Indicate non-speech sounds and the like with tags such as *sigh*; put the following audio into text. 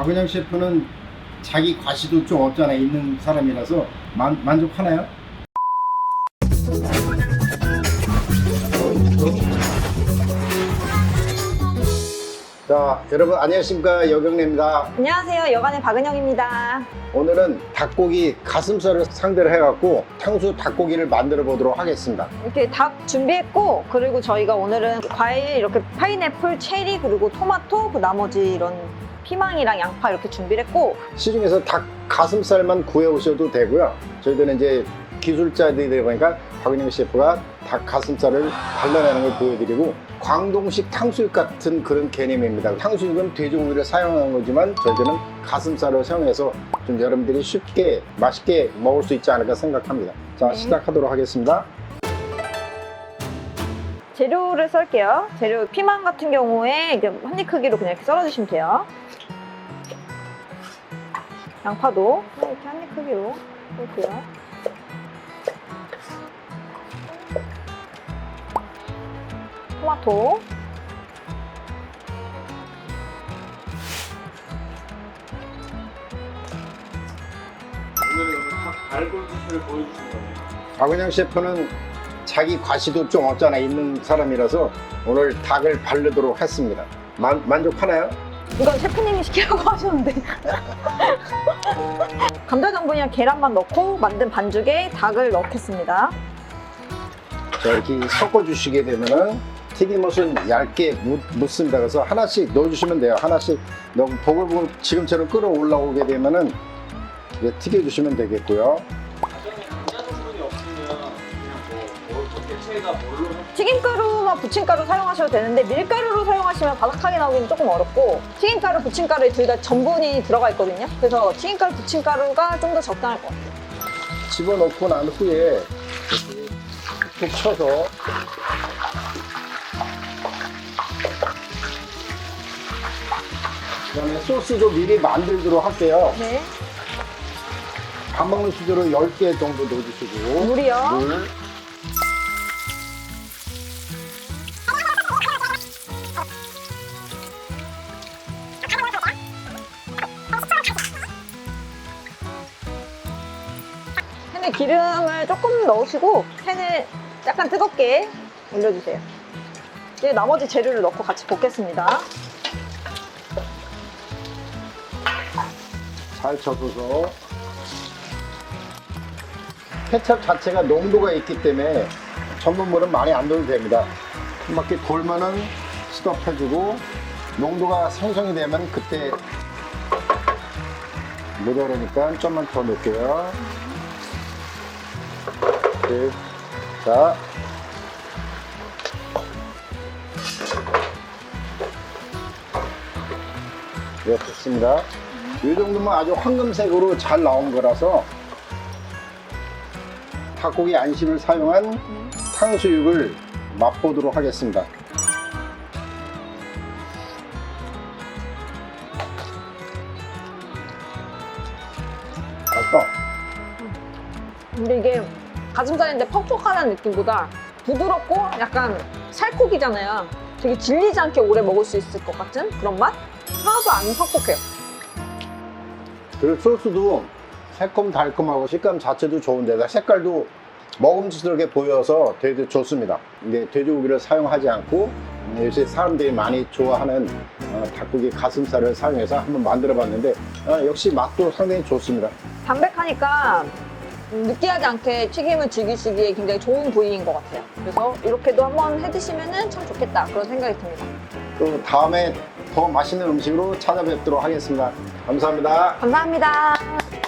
박은영 셰프는 자기 과시도 좀 없잖아 있는 사람이라서 만, 만족하나요? 자 여러분 안녕하십니까 여경래입니다 안녕하세요. 여간의 박은영입니다. 오늘은 닭고기 가슴살을 상대로 해갖고 탕수 닭고기를 만들어 보도록 하겠습니다 이렇게 닭 준비했고, 그리고 저희가 오늘은 과일 이렇게 파인애플, 체리, 그리고 토마토, 그 나머지 이런 피망이랑 양파 이렇게 준비를 했고, 시중에서 닭 가슴살만 구해 오셔도 되고요. 저희들은 이제 기술자들이다 보니까 박은영 셰프가 닭 가슴살을 발라내는 걸 보여드리고 광동식 탕수육 같은 그런 개념입니다. 탕수육은 돼지고기를 사용하는 거지만 저희들은 가슴살을 사용해서 좀 여러분들이 쉽게 맛있게 먹을 수 있지 않을까 생각합니다. 자 네. 시작하도록 하겠습니다. 재료를 썰게요. 재료 피망 같은 경우에 이제 한입 크기로 그냥 이렇게 썰어주시면 돼요. 양파도 이렇게 한입 크기로 썰고요. 토마토, 오늘은 닭 발골 기술을 보여주시는 거네요. 박은영 셰프는 자기 과시도 좀 없잖아 있는 사람이라서 오늘 닭을 바르도록 했습니다. 만, 만족하나요? 이건 셰프님이 시키라고 *laughs* 하셨는데. 감자 전분이랑 계란만 넣고 만든 반죽에 닭을 넣겠습니다. 자, 이렇게 섞어주시게 되면은 튀김옷은 얇게 묻, 묻습니다. 그래서 하나씩 넣어주시면 돼요. 하나씩 넣고 보글보글 지금처럼 끌어올라오게 되면은 튀겨주시면 되겠고요. 뭐 대체가 뭘로 해- 튀김가루나 부침가루 사용하셔도 되는데 밀가루로 사용하시면 바삭하게 나오기는 조금 어렵고 튀김가루, 부침가루에 둘 다 전분이 들어가 있거든요. 그래서 튀김가루, 부침가루가 좀 더 적당할 것 같아요. 집어넣고 난 후에 이렇게 툭 쳐서 그다음에 소스도 미리 만들도록 할게요. 네. 밥 먹는 수저로 10개 정도 넣어주시고 물이요. 물 기름을 조금 넣으시고 팬을 약간 뜨겁게 올려주세요. 이제 나머지 재료를 넣고 같이 볶겠습니다. 잘 쳐줘서 케첩 자체가 농도가 있기 때문에 전분물은 많이 안 넣어도 됩니다. 한 바퀴 돌면은 스톱해주고 농도가 생성이 되면 그때 모자라니까 좀만 더 넣을게요. 네. 자. 네, 됐습니다. 이 정도면 아주 황금색으로 잘 나온 거라서 닭고기 안심을 사용한 탕수육을 맛보도록 하겠습니다. 근데 이게 가슴살인데 퍽퍽하다는 느낌보다 부드럽고 약간 살코기잖아요. 되게 질리지 않게 오래 먹을 수 있을 것 같은 그런 맛? 하나도 안 퍽퍽해요. 그리고 소스도 새콤달콤하고 식감 자체도 좋은데다 색깔도 먹음직스럽게 보여서 되게 좋습니다. 근데 돼지고기를 사용하지 않고 음, 요새 사람들이 많이 좋아하는 어, 닭고기 가슴살을 사용해서 한번 만들어 봤는데 어, 역시 맛도 상당히 좋습니다. 담백하니까 느끼하지 않게 튀김을 즐기시기에 굉장히 좋은 부위인 것 같아요. 그래서 이렇게도 한번 해 드시면 참 좋겠다 그런 생각이 듭니다. 또 다음에 더 맛있는 음식으로 찾아뵙도록 하겠습니다. 감사합니다. 감사합니다.